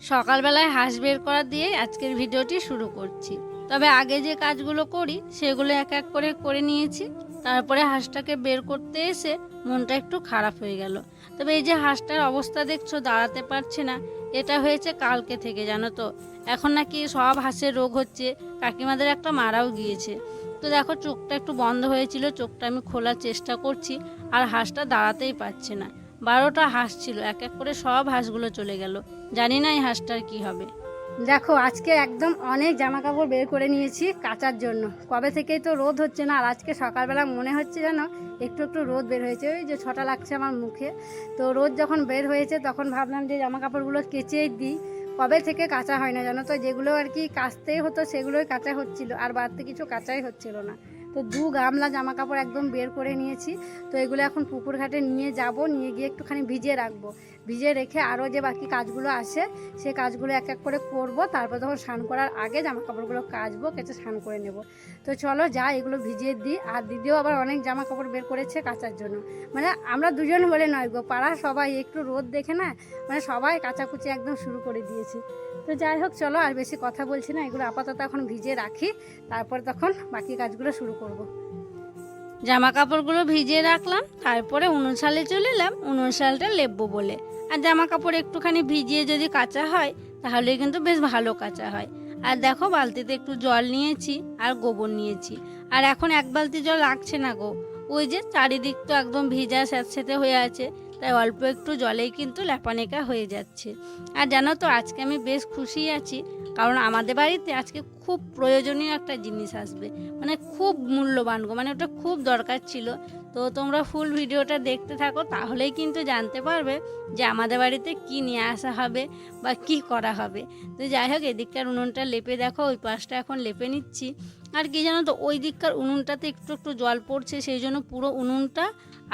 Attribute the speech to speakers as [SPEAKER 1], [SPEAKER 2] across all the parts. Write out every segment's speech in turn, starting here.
[SPEAKER 1] সকালবেলায় হাঁস বের করা দিয়ে আজকের ভিডিওটি শুরু করছি। তবে আগে যে কাজগুলো করি, সেগুলো এক এক করে করে নিয়েছি। তারপরে হাঁসটাকে বের করতে এসে মনটা একটু খারাপ হয়ে গেল। তবে এই যে হাঁসটার অবস্থা দেখছ, দাঁড়াতে পারছে না। এটা হয়েছে কালকে থেকে, জানো তো। এখন নাকি সব হাঁসের রোগ হচ্ছে। কাকিমাদের একটা মারাও গিয়েছে। তো দেখো, চোখটা একটু বন্ধ হয়েছিল। চোখটা আমি খোলার চেষ্টা করছি, আর হাঁসটা দাঁড়াতেই পারছে না। বারোটা হাঁস ছিল, এক এক করে সব হাঁসগুলো চলে গেল। জানি না এই হাঁসটার কি হবে।
[SPEAKER 2] দেখো, আজকে একদম অনেক জামা কাপড় বের করে নিয়েছি কাচার জন্য। কবে থেকেই তো রোদ হচ্ছে না, আর আজকে সকালবেলা মনে হচ্ছে যেন একটু একটু রোদ বের হয়েছে। ওই যে ছটা লাগছে আমার মুখে। তো রোদ যখন বের হয়েছে, তখন ভাবলাম যে জামা কাপড়গুলো কেচেই দিই। কবে থেকে কাঁচা হয় না জানো তো? যেগুলো আর কি কাচতেই হতো, সেগুলোই কাঁচা হচ্ছিল, আর বাড়তি কিছু কাঁচাই হচ্ছিল না। তো দু গামলা জামা কাপড় একদম বের করে নিয়েছি। তো এগুলো এখন পুকুর ঘাটে নিয়ে যাব, নিয়ে গিয়ে একটুখানি ভিজিয়ে রাখব। ভিজিয়ে রেখে আরও যে বাকি কাজগুলো আসে সেই কাজগুলো এক এক করে করব। তারপর তখন স্নান করার আগে জামা কাপড়গুলো কাচবো, কেচে স্নান করে নেব। তো চলো যা, এগুলো ভিজিয়ে দিই। আর দিদিও আবার অনেক জামা কাপড় বের করেছে কাচার জন্য। মানে আমরা দুজন বলে নয় গো পাড়া সবাই একটু রোদ দেখে না মানে সবাই কাচাকুচি একদম শুরু করে দিয়েছে। তো যাই হোক, চলো আর বেশি কথা বলছি না, এগুলো আপাতত এখন ভিজিয়ে রাখি, তারপর তখন বাকি কাজগুলো শুরু করব।
[SPEAKER 1] জামা কাপড়গুলো ভিজিয়ে রাখলাম, তারপরে উনুন শালে চলে এলাম, উনুন শালটা লেপবো বলে। আর জামা কাপড় একটুখানি ভিজিয়ে যদি কাঁচা হয় তাহলে কিন্তু বেশ ভালো কাঁচা হয়। আর দেখো, বালতিতে একটু জল নিয়েছি আর গোবর নিয়েছি। আর এখন এক বালতি জল লাগছে না গো, ওই যে চারিদিক তো একদম ভিজা স্যাঁতস্যাঁতে হয়ে আছে। তাই অল্প একটু জলেই কিন্তু লেপানেকা হয়ে যাচ্ছে। আর জানো তো, আজকে আমি বেশ খুশি আছি, কারণ আমাদের বাড়িতে আজকে খুব প্রয়োজনীয় একটা জিনিস আসবে। মানে খুব মূল্যবান গো মানে ওটা খুব দরকার ছিল। তো তোমরা ফুল ভিডিওটা দেখতে থাকো, তাহলেই কিন্তু জানতে পারবে যে আমাদের বাড়িতে কি নিয়ে আসা হবে বা কি করা হবে। তো যাই হোক, এদিককার উনুনটা লেপে দেখো, ওই পাশটা এখন লেপে নিচ্ছি। আর কি জানো তো, ওই দিককার উনুনটাতে একটু একটু জল পড়ছে, সেই জন্য পুরো উনুনটা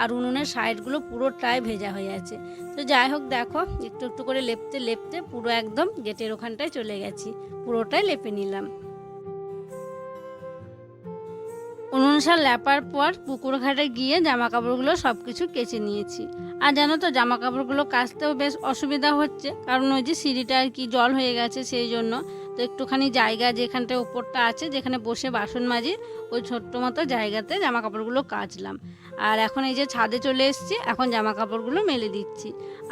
[SPEAKER 1] আর উনুনের সাইডগুলো পুরোটাই ভেজা হয়ে আছে। তো যাই হোক, দেখো, একটু একটু করে লেপতে লেপতে পুরো একদম গেটের ওখানটায় চলে গেছি। পুরোটাই লেপে নিলাম। শাল লেপার পর পুকুর ঘাটে গিয়ে জামা কাপড়গুলো সব কিছু কেচে নিয়েছি। আর জানো তো জামা কাপড়গুলো কাচতেও বেশ অসুবিধা হচ্ছে, কারণ ওই যে সিঁড়িটা আর কি জল হয়ে গেছে, সেই জন্য তো একটুখানি জায়গা যেখানটায় উপরটা আছে, যেখানে বসে বাসন মাজি, ওই ছোট্ট মতো জায়গাতে জামা কাপড়গুলো কাচলাম। আর এখন এই যে ছাদে চলে এসেছি, এখন জামা কাপড়গুলো মেলে দিচ্ছি।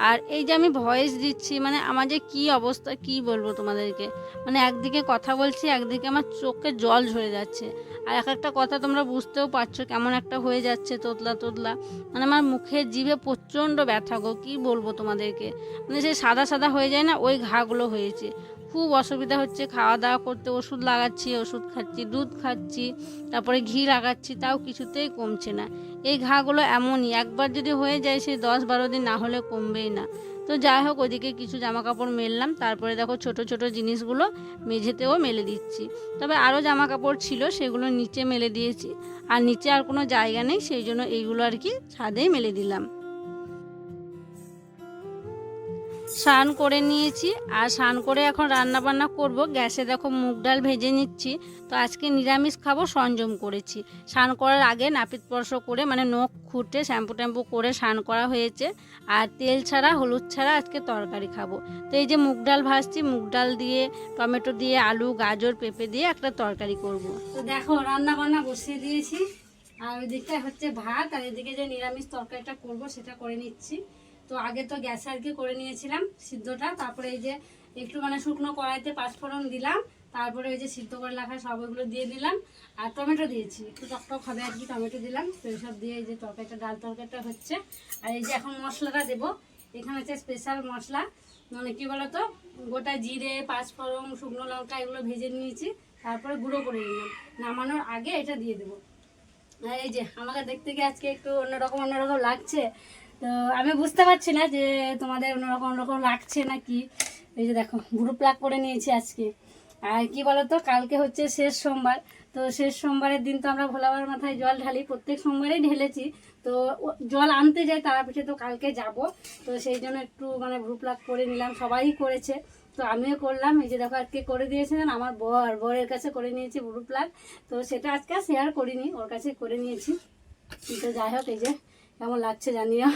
[SPEAKER 1] আর এই যে আমি ভয়েস দিচ্ছি মানে আমার যে কী অবস্থা, কি বলব তোমাদেরকে? মানে একদিকে কথা বলছি, একদিকে আমার চোখে জল ঝরে যাচ্ছে। আর এক একটা কথা তোমরা বুঝতেও পারছ কেমন একটা হয়ে যাচ্ছে তোতলা তোতলা। মানে আমার মুখের জিভে প্রচণ্ড ব্যথা গো, কী বলব তোমাদেরকে? মানে সেই সাদা সাদা হয়ে যায় না, ওই ঘাগুলো হয়েছে। খুব অসুবিধা হচ্ছে খাওয়া দাওয়া করতে, ওষুধ লাগাচ্ছি, ওষুধ খাচ্ছি, দুধ খাচ্ছি, তারপরে ঘি লাগাচ্ছি, তাও কিছুতেই কমছে না। এই ঘাগুলো এমনই, একবার যদি হয়ে যায় সেই দশ বারো দিন না হলে কমবেই না। তো যাই হোক, ওদিকে কিছু জামা কাপড় মেললাম, তারপরে দেখো ছোট ছোট জিনিসগুলো মেঝেতেও মেলে দিচ্ছি। তবে আরও জামা কাপড় ছিল, সেগুলো নিচে মেলে দিয়েছি। আর নিচে আর কোনো জায়গা নেই, সেই জন্য এইগুলো আর কি ছাদেই মেলে দিলাম। স্নান করে নিয়েছি আর স্নান করে এখন রান্না বান্না করব। গ্যাসে দেখো মুগ ডাল ভেজে নিচ্ছি। তো আজকে নিরামিষ খাব, সংযম করেছি। স্নান করার আগে নাপিত স্পর্শ করে মানে নখ খুঁটে শ্যাম্পু ট্যাম্পু করে স্নান করা হয়েছে। আর তেল ছাড়া, হলুদ ছাড়া আজকে তরকারি খাব। তো এই যে মুগ ডাল ভাজছি, মুগ ডাল দিয়ে, টমেটো দিয়ে, আলু, গাজর, পেঁপে দিয়ে একটা তরকারি করব।
[SPEAKER 2] তো দেখো রান্না বান্না বসিয়ে দিয়েছি। আর ওই দিকটায় হচ্ছে ভাত, আর এদিকে যে নিরামিষ তরকারিটা করব, সেটা করে নিচ্ছি। তো আগে তো গ্যাসে আর কি করে নিয়েছিলাম সিদ্ধটা। তারপরে এই যে একটু মানে শুকনো কড়াইতে পাঁচফোড়ন দিলাম, তারপরে ওই যে সিদ্ধ করে রাখা সব ওইগুলো দিয়ে দিলাম। আর টমেটো দিয়েছি, একটু টকটক হবে আর কি, টমেটো দিলাম। তো সব দিয়ে এই যে তরকারিটা, ডাল তরকারিটা হচ্ছে। আর এই যে এখন মশলাটা দেবো, এখানে হচ্ছে স্পেশাল মশলা। মানে কি বলতো, গোটা জিরে, পাঁচফোড়ন, শুকনো লঙ্কা এগুলো ভেজে নিয়েছি, তারপরে গুঁড়ো করে নিলাম। নামানোর আগে এটা দিয়ে দেবো। আর এই যে আমাকে দেখতে গিয়ে আজকে একটু অন্যরকম অন্যরকম লাগছে। তো আমি বুঝতে পারছি না যে তোমাদের অন্যরকম অন্যরকম লাগছে না কি এই যে দেখো গ্রুপ প্লাক করে নিয়েছি আজকে। আর কি বলতো, কালকে হচ্ছে শেষ সোমবার। তো শেষ সোমবারের দিন তো আমরা ভোলাবার মাথায় জল ঢালি। প্রত্যেক সোমবারেই ঢেলেছি। তো জল আনতে যাই তারাপীঠে তো কালকে যাব। তো সেই জন্য একটু মানে গ্রুপ লাগ করে নিলাম সবাই করেছে। তো আমিও করলাম। এই যে দেখো আজকে করে দিয়েছিলেন আমার বর। বরের কাছে করে নিয়েছি গ্রুপ লাগ তো সেটা আজকে শেয়ার করিনি, ওর কাছে করে নিয়েছি। তো যাই হোক, এই যে কেমন লাগছে জানিও।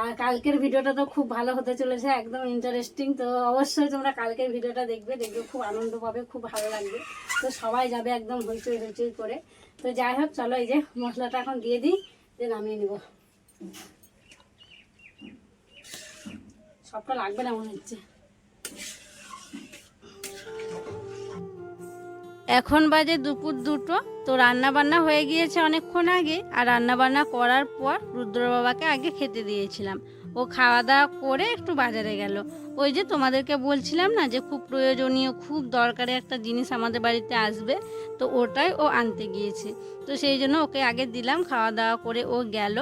[SPEAKER 2] আর কালকের ভিডিওটা তো খুব ভালো হতে চলেছে, একদম ইন্টারেস্টিং তো অবশ্যই তোমরা কালকের ভিডিওটা দেখবে দেখবে খুব আনন্দ পাবে, খুব ভালো লাগবে। তো সবাই যাবে একদম হইচই হইচই করে। তো যাই হোক, চলো এই যে মশলাটা এখন দিয়ে দিই যে নামিয়ে নিব। সবটা লাগবে না মনে হচ্ছে।
[SPEAKER 1] এখন বাজে দুপুর দুটো, তো রান্না বান্না হয়ে গিয়েছে অনেকক্ষণ আগে, আর রান্না বান্না করার পর রুদ্র বাবাকে আগে খেতে দিয়েছিলাম। ও খাওয়া দাওয়া করে একটু বাজারে গেল। ওই যে তোমাদেরকে বলছিলাম না যে, খুব প্রয়োজনীয়, খুব দরকারি একটা জিনিস আমাদের বাড়িতে আসবে, তো ওটাই ও আনতে গিয়েছে। তো সেই জন্য ওকে আগে দিলাম খাওয়া দাওয়া করে ও গেল।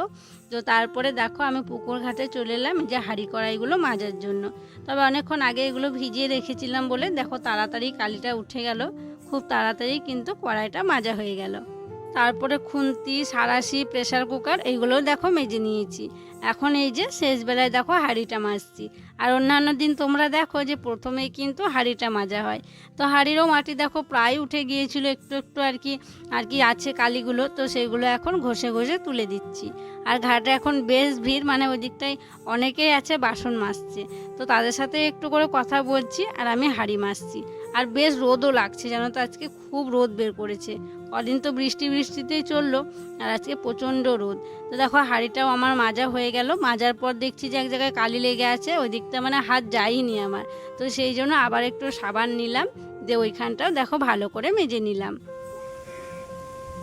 [SPEAKER 1] তো তারপরে দেখো আমি পুকুর ঘাটে চলে এলাম যে, হাঁড়ি কড়াইগুলো মাজার জন্য। তবে অনেকক্ষণ আগে এগুলো ভিজিয়ে রেখেছিলাম বলে, দেখো তাড়াতাড়ি কালিটা উঠে গেল। খুব তাড়াতাড়ি কিন্তু কড়াইটা মাজা হয়ে গেল। তারপরে খুন্তি, সারাশি, প্রেসার কুকার এইগুলোও দেখো মেজে নিয়েছি। এখন এই যে শেষ বেলায় দেখো হাঁড়িটা মাজছি। আর অন্যান্য দিন তোমরা দেখো যে প্রথমেই কিন্তু হাঁড়িটা মাজা হয়। তো হাঁড়িরও মাটি দেখো প্রায় উঠে গিয়েছিল একটু একটু আর কি আর কি আছে কালিগুলো, তো সেগুলো এখন ঘষে ঘষে তুলে দিচ্ছি। আর ঘাটে এখন বেশ ভিড় মানে ওই দিকটায় অনেকেই আছে বাসন মাজছে। তো তাদের সাথে একটু করে কথা বলছি আর আমি হাঁড়ি মাজছি। আর বেশ রোদও লাগছে, জানো তো? আজকে খুব রোদ বের করেছে। কদিন তো বৃষ্টি বৃষ্টিতেই চলল, আর আজকে প্রচণ্ড রোদ। তো দেখো, হাঁড়িটাও আমার মাজা হয়ে গেল। মাজার পর দেখছি যে এক জায়গায় কালি লেগে আছে ওই দিকটা মানে হাত যায়নি আমার। তো সেই জন্য আবার একটু সাবান নিলাম, দিয়ে ওইখানটাও দেখো ভালো করে মেজে নিলাম।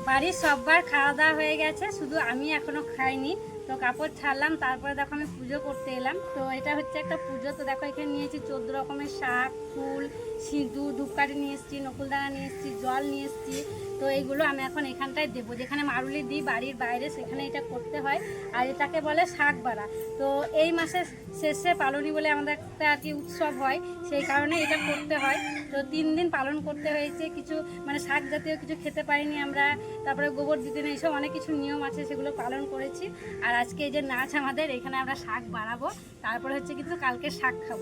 [SPEAKER 2] বাড়ির সববার খাওয়া দাওয়া হয়ে গেছে, শুধু আমি এখনও খাইনি। তো কাপড় ছাড়লাম, তারপরে দেখো আমি পুজো করতে এলাম। তো এটা হচ্ছে একটা পুজো। তো দেখো এখানে নিয়েছি চোদ্দ রকমের শাক, ফুল, সিঁদুর, ধূপকাঠি নিয়ে এসেছি, নকুলদানা নিয়ে এসেছি, জল নিয়ে এসেছি। তো এইগুলো আমি এখন এখানটায় দেবো। যেখানে মারুলি দিই বাড়ির বাইরে, সেখানে এটা করতে হয়। আর এটাকে বলে শাক বাড়া তো এই মাসের শেষে পালনি বলে আমাদের একটা আর কি উৎসব হয়, সেই কারণে এটা করতে হয়। তো তিন দিন পালন করতে হয়েছে। কিছু মানে শাক জাতীয় কিছু খেতে পারিনি আমরা। তারপরে গোবর দিতে নেই, সব অনেক কিছু নিয়ম আছে, সেগুলো পালন করেছি। আর আজকে এই যে নাচ আমাদের, এখানে আমরা শাক বাড়াবো। তারপরে হচ্ছে কিন্তু কালকে শাক খাব।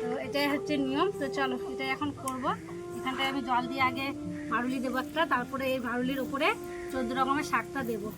[SPEAKER 2] তো এটাই হচ্ছে নিয়ম। তো চলো, এটাই এখন করব। এখানটায় আমি জল দিয়ে আগে মারুলি দেবো একটা, তারপরে এই মারুলির উপরে চোদ্দ রকমের শাকটা দেবো।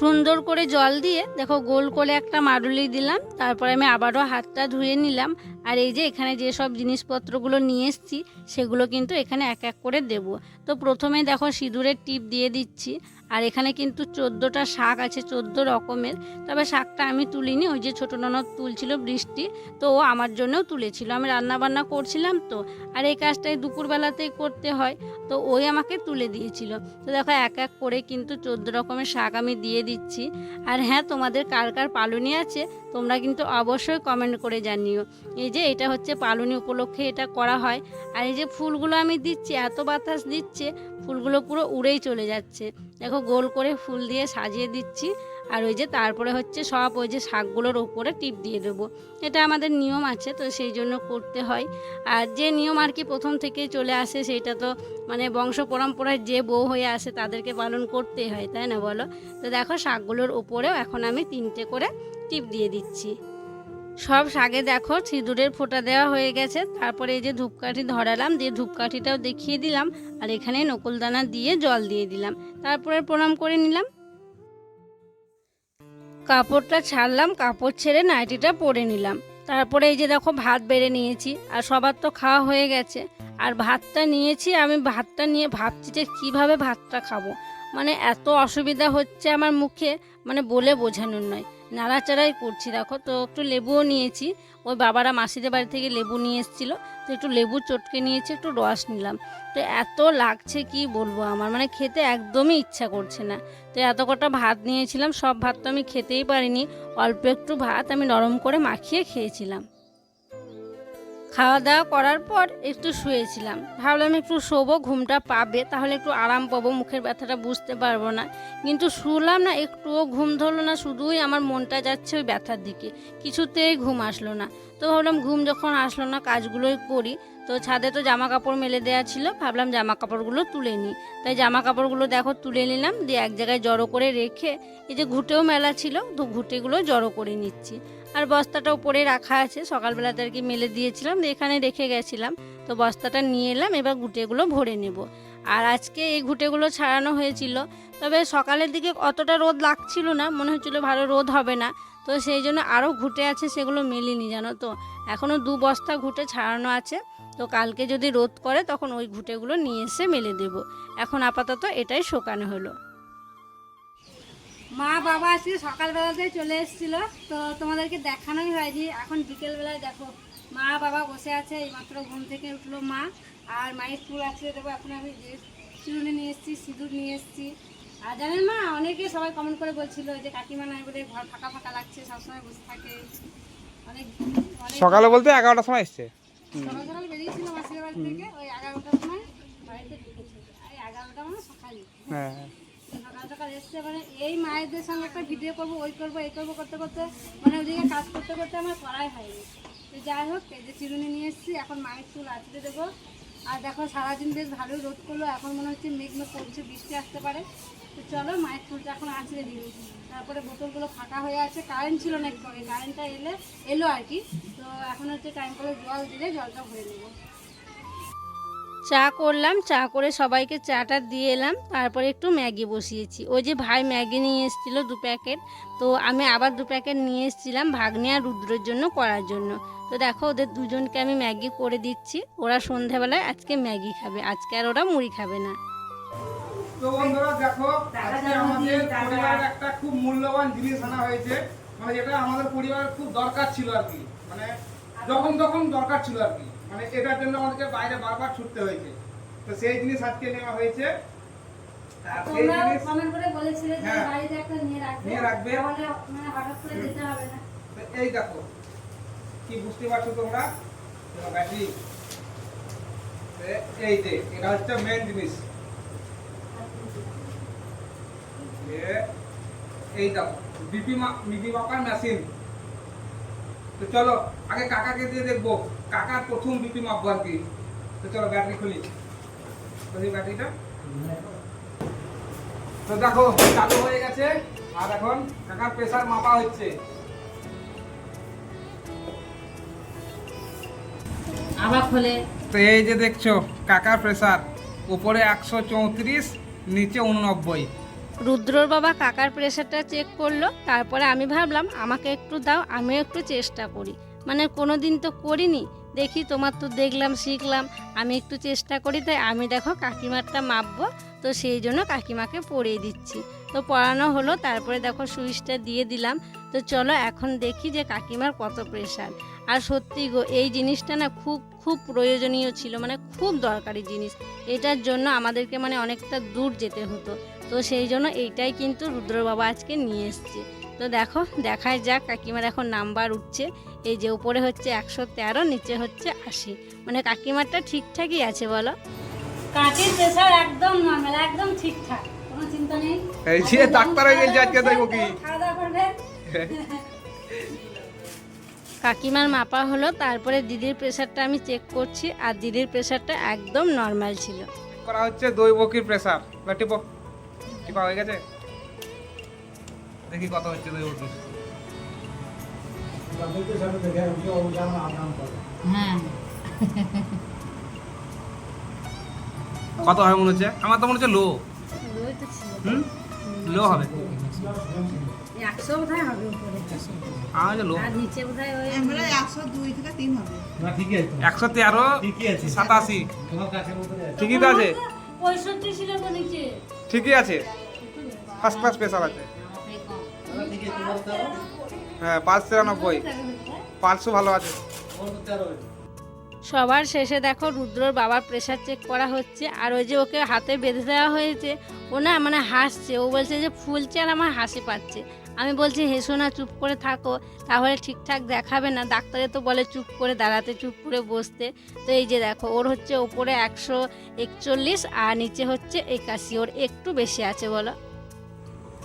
[SPEAKER 1] সুন্দর করে জল দিয়ে, দেখো গোল করে একটা মারুলি দিলাম, তারপরে আমি আবারও হাতটা ধুয়ে নিলাম, আর এই যে এখানে যে সব জিনিসপত্রগুলো নিয়ে এসেছি, সেগুলো কিন্তু এখানে এক এক করে দেব। তো প্রথমে দেখো সিঁদুরের টিপ দিয়ে দিচ্ছি আর এখানে কিন্তু চোদ্দোটা শাক আছে, চোদ্দ রকমের। তবে শাকটা আমি তুলিনি, ওই যে ছোটো ননদ তুলছিল বৃষ্টি, তো ও আমার জন্যও তুলেছিল। আমি রান্না বান্না করছিলাম তো, আর এই কাজটাই দুপুরবেলাতেই করতে হয়, তো ওই আমাকে তুলে দিয়েছিল। তো দেখো, এক এক করে কিন্তু চোদ্দ রকমের শাক আমি দিয়ে দিচ্ছি। আর হ্যাঁ তোমাদের কার কার পালনি আছে, তোমরা কিন্তু অবশ্যই কমেন্ট করে জানিও। এই যে, এটা হচ্ছে পালুনি উপলক্ষে এটা করা হয়। আর এই যে ফুলগুলো আমি দিচ্ছি, এত বাতাস দিচ্ছে, ফুলগুলো পুরো উড়েই চলে যাচ্ছে। দেখো গোল করে ফুল দিয়ে সাজিয়ে দিচ্ছি। আর ওই যে তারপরে হচ্ছে সব ওই যে শাকগুলোর ওপরে টিপ দিয়ে দেবো। এটা আমাদের নিয়ম আছে, তো সেই জন্য করতে হয়। আর যে নিয়ম আর কি প্রথম থেকেই চলে আসে, সেটা তো মানে বংশ পরম্পরায় যে বউ হয়ে আসে তাদেরকে পালন করতেই হয়, তাই না বলো? তো দেখো শাকগুলোর ওপরেও এখন আমি তিনটে করে টিপ দিয়ে দিচ্ছি। সব শাকে দেখো সিঁদুরের ফোঁটা দেওয়া হয়ে গেছে। তারপরে এই যে ধূপকাঠি ধরালাম, দিয়ে ধূপকাঠিটাও দেখিয়ে দিলাম আর এখানে নকুলদানা দিয়ে জল দিয়ে দিলাম। তারপরে প্রণাম করে নিলাম। কাপড়টা ছাড়লাম, কাপড় ছেড়ে নাইটিটা পরে নিলাম। তারপরে এই যে দেখো, ভাত বেড়ে নিয়েছি আর সবার তো খাওয়া হয়ে গেছে। আর ভাতটা নিয়েছি, আমি ভাতটা নিয়ে ভাবছি যে কীভাবে ভাতটা খাব। মানে এত অসুবিধা হচ্ছে আমার মুখে মানে বলে বোঝানোর নয়। নাড়াচাড়াই করছি, দেখো। তো একটু লেবুও নিয়েছি। ওই বাবারা মাসিদের বাড়ি থেকে লেবু নিয়ে এসেছিল। তো একটু লেবু চটকে নিয়েছি, একটু রস নিলাম। তো এত লাগছে কি বলব আমার? মানে খেতে একদমই ইচ্ছা করছে না। তো এত কটা ভাত নিয়েছিলাম, সব ভাত তো আমি খেতেই পারিনি। অল্প একটু ভাত আমি নরম করে মাখিয়ে খেয়েছিলাম। খাওয়া দাওয়া করার পর একটু শুয়েছিলাম। ভাবলাম একটু শোবো, ঘুমটা পাবে, তাহলে একটু আরাম পাবো, মুখের ব্যথাটা বুঝতে পারব না। কিন্তু শুলাম না, একটুও ঘুম ধরলো না, শুধুই আমার মনটা যাচ্ছে ওই ব্যথার দিকে। কিছুতেই ঘুম আসলো না। তো ভাবলাম ঘুম যখন আসলো না, কাজগুলোই করি। তো ছাদে তো জামা কাপড় মেলে দেওয়া ছিল, ভাবলাম জামা কাপড়গুলো তুলে নিই। তাই জামা কাপড়গুলো দেখো, তুলে নিলাম, দিয়ে এক জায়গায় জড়ো করে রেখে, এই যে ঘুটেও মেলা ছিল, তো ঘুটেগুলো জড়ো করে নিচ্ছি। আর বস্তাটা উপরে রাখা আছে। সকালবেলাতে আর কি মেলে দিয়েছিলাম, দিয়ে এখানে রেখে গেছিলাম। তো বস্তাটা নিয়ে এলাম, এবার ঘুটেগুলো ভরে নেব। আর আজকে এই ঘুটেগুলো ছাড়ানো হয়েছিল, তবে সকালের দিকে অতটা রোদ লাগছিল না, মনে হচ্ছিল ভালো রোদ হবে না। তো সেই জন্য আরও ঘুটে আছে, সেগুলো মেলিনি, জানো তো। এখনও দু বস্তা ঘুটে ছাড়ানো আছে। তো কালকে যদি রোদ করে, তখন ওই ঘুটেগুলো নিয়ে এসে মেলে দেব। এখন আপাতত এটাই শোকানো হলো।
[SPEAKER 2] মা বাবা আজকে সকালবেলাতে চলে এসেছিল তো তোমাদেরকে দেখানোই হয়নি। এখন বিকেলবেলায় দেখো মা বাবা বসে আছে এইমাত্র ঘুম থেকে উঠল মা। আর মায়ের ফুল আছে দেবো এখন আমি চিরুনি নিয়ে এসেছি সিঁদুর নিয়ে এসেছি। আর জানেন মা অনেকে সবাই কমেন্ট করে বলছিল যে কাকিমা নাই বলে ঘর ফাঁকা ফাঁকা লাগছে সবসময় বসে থাকে। অনেক
[SPEAKER 3] সকালে বলতে এগারোটার সময় এসছে।
[SPEAKER 2] সকাল সকাল বেরিয়েছিল মাসির বাড়ি থেকে ওই এগারোটার সময় বাড়িতে ঢুকেছে। এগারোটা মানে সকালে।
[SPEAKER 3] হ্যাঁ।
[SPEAKER 2] সকাল এসছে মানে এই মায়েদের সঙ্গে একটা ভিডিও করব, ওই করব, এই করব, করতে করতে মানে ওদিকে কাজ করতে করতে আমার করাই হয়নি। তো যাই হোক, এই যে চিরুনি নিয়ে এসেছি, এখন মায়ের চুল আঁচড়ে দেবো। আর দেখো, সারাদিন বেশ ভালোই রোদ করল, এখন মনে হচ্ছে মেঘ মেঘ করছে, বৃষ্টি আসতে পারে। তো চলো, মায়ের চুলটা এখন আঁচড়ে দিই। তারপরে বোতলগুলো ফাঁকা হয়ে আছে কারেন্ট ছিল না একটু আগে কারেন্টটা এলে, এলো আর কি। তো এখন হচ্ছে টাইম করে জল দিলে জলটা ভরে নেব।
[SPEAKER 1] চা করলাম, চা করে সবাইকে চাটা দিয়ে এলাম, তারপরে একটু ম্যাগি বসিয়েছি। ওই যে ভাই ম্যাগি নিয়ে এসেছিল দু প্যাকেট, তো আমি আবার দু প্যাকেট নিয়ে এসেছিলাম ভাগ্নে আর রুদ্রের জন্য করার জন্য। তো দেখো, ওদের দুজনকে আমি ম্যাগি করে দিচ্ছি। ওরা সন্ধ্যাবেলায় আজকে ম্যাগি খাবে, আজকে আর ওরা মুড়ি খাবে না।
[SPEAKER 3] তো বন্ধুরা, দেখো, আজকে আমাদের পরিবারের একটা খুব মূল্যবান জিনিস আনা হয়েছে। মানে যেটা আমাদের পরিবারের খুব দরকার ছিল আর কি। মানে যখন তখন দরকার ছিল আর কি। মানে এটার জন্য আমাদেরকে বাইরে বারবার ছুটতে হয়েছে। তো সেই জিনিস আজকে নেওয়া হয়েছে। এই দেখো কি বুঝতে পারছ তোমরা? ব্যাটারি এই যে এটা হচ্ছে মেন জিনিস। এই দেখো বিপি বিপি মাপার মেশিন তো চলো আগে কাকাকে দিয়ে দেখব। কাকার প্রথম বিপি মাপবো আর কি তো চলো ব্যাটারি খুলি। খুলি ব্যাটারিটা। তো দেখো চালু হয়ে গেছে। আর এখন কাকার প্রেসার মাপা হচ্ছে।
[SPEAKER 2] আবার খোলে।
[SPEAKER 3] তো এই যে দেখছ কাকার প্রেসার উপরে একশো চৌত্রিশ নিচে উননব্বই।
[SPEAKER 1] রুদ্রর বাবা কাকার প্রেশারটা চেক করল। তারপরে আমি ভাবলাম আমাকে একটু দাও আমিও একটু চেষ্টা করি। মানে কোনো দিন তো করিনি। দেখি তোমার তো দেখলাম, শিখলাম। আমি একটু চেষ্টা করি, তাই আমি দেখো কাকিমারটা মাপবো, তো সেই জন্য কাকিমাকে পরিয়ে দিচ্ছি। তো পড়ানো হলো, তারপরে দেখো সুইচটা দিয়ে দিলাম। তো চলো এখন দেখি যে কাকিমার কত প্রেশার আর সত্যি গো, এই জিনিসটা না খুব খুব প্রয়োজনীয় ছিল মানে খুব দরকারি জিনিস। এটার জন্য আমাদেরকে মানে অনেকটা দূর যেতে হতো। তো সেই জন্য এইটাই কিন্তু রুদ্র বাবা আজকে নিয়ে এসছে। তো দেখো দেখায় যাক কাকিমার এখন নাম্বার উঠছে। এই যে উপরে হচ্ছে একশো তেরো নিচে হচ্ছে আশি। মানে কাকিমারটা ঠিকঠাকই আছে বলো?
[SPEAKER 2] কাকির প্রেসার একদম নর্মাল একদম ঠিকঠাক। কোনো চিন্তা নেই।
[SPEAKER 3] এই যে ডাক্তার হয়ে গেছে আজকে দেখব কি।
[SPEAKER 2] খাওয়া দাওয়া করবে।
[SPEAKER 1] কাকিমার মাপা হলো তারপরে দিদির প্রেশারটা আমি চেক করছি আর দিদির প্রেশারটা একদম নর্মাল ছিল।
[SPEAKER 3] করা হচ্ছে দৈবকীর প্রেসার টিপো টিপা হয়ে গেছে? দেখি কত হচ্ছে দৈবকীর
[SPEAKER 2] হ্যাঁ।
[SPEAKER 3] কত হবে মনে হচ্ছে? আমার তো মনে হচ্ছে লো।
[SPEAKER 2] ওই তো
[SPEAKER 3] লো হবে।
[SPEAKER 2] একশো ওই
[SPEAKER 3] তেরো সাতাশি। ঠিকই তো আছে?
[SPEAKER 2] পঁয়ষট্টি ছিল তো নিচে
[SPEAKER 3] ঠিকই আছে। ফার্স্ট ক্লাস প্রেসার আছে। হ্যাঁ তিরানব্বই। পাঁচশো ভালো আছে।
[SPEAKER 1] সবার শেষে দেখো রুদ্রর বাবার প্রেশার চেক করা হচ্ছে আর ওই যে ওকে হাতে বেঁধে দেওয়া হয়েছে ও না মানে হাসছে। ও বলছে যে ফুলছে আর আমার হাসি পাচ্ছে। আমি বলছি হেসো না চুপ করে থাকো। তাহলে ঠিকঠাক দেখাবে না। ডাক্তারে তো বলে চুপ করে দাঁড়াতে চুপ করে বসতে। তো এই যে দেখো ওর হচ্ছে ওপরে একশো একচল্লিশ আর নিচে হচ্ছে একাশি। ওর একটু বেশি আছে বলো?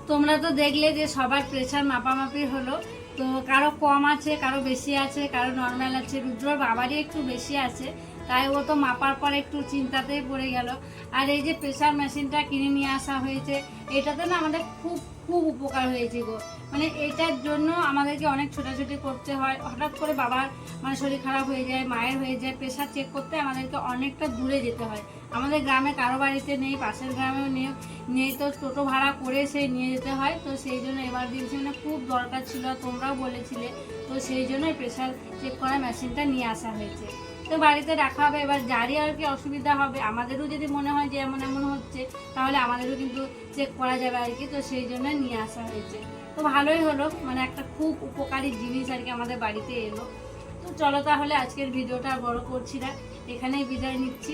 [SPEAKER 2] তোমরা তো দেখলে যে সবার প্রেশার মাপামাপি হলো। তো কারও কম আছে, কারও বেশি আছে, কারও নর্মাল আছে। রুদ্রর বাবারই একটু বেশি আছে। তাই ও তো মাপার পর একটু চিন্তাতেই পড়ে গেল। আর এই যে প্রেশার মেশিনটা কিনে নিয়ে আসা হয়েছে, এটাতে না আমাদের খুব
[SPEAKER 1] খুব উপকার হয়েছে গো। মানে এটার জন্য আমাদেরকে অনেক ছোটাছুটি করতে হয়। হঠাৎ করে বাবার মানে শরীর খারাপ হয়ে যায়, মায়ের হয়ে যায় প্রেশার চেক করতে আমাদেরকে অনেকটা দূরে যেতে হয়। আমাদের গ্রামে কারও বাড়িতে নেই, পাশের গ্রামেও নেই নেই তো টোটো ভাড়া করে সেই নিয়ে যেতে হয়। তো সেই জন্য দিয়েছি মানে খুব দরকার ছিল, তোমরাও বলেছিলে। তো সেই জন্যই প্রেশার চেক করা মেশিনটা নিয়ে আসা হয়েছে। তো বাড়িতে রাখা হবে, এবার যারই আর কি অসুবিধা হবে, আমাদেরও যদি মনে হয় যে এমন এমন হচ্ছে, তাহলে আমাদেরও কিন্তু চেক করা যাবে আর কি, তো সেই জন্য নিয়ে আসা হয়েছে। তো ভালোই হলো মানে একটা খুব উপকারী জিনিস আর কি আমাদের বাড়িতে এলো। তো চলো তাহলে আজকের ভিডিওটা বড় করছি না, এখানেই বিদায় নিচ্ছি।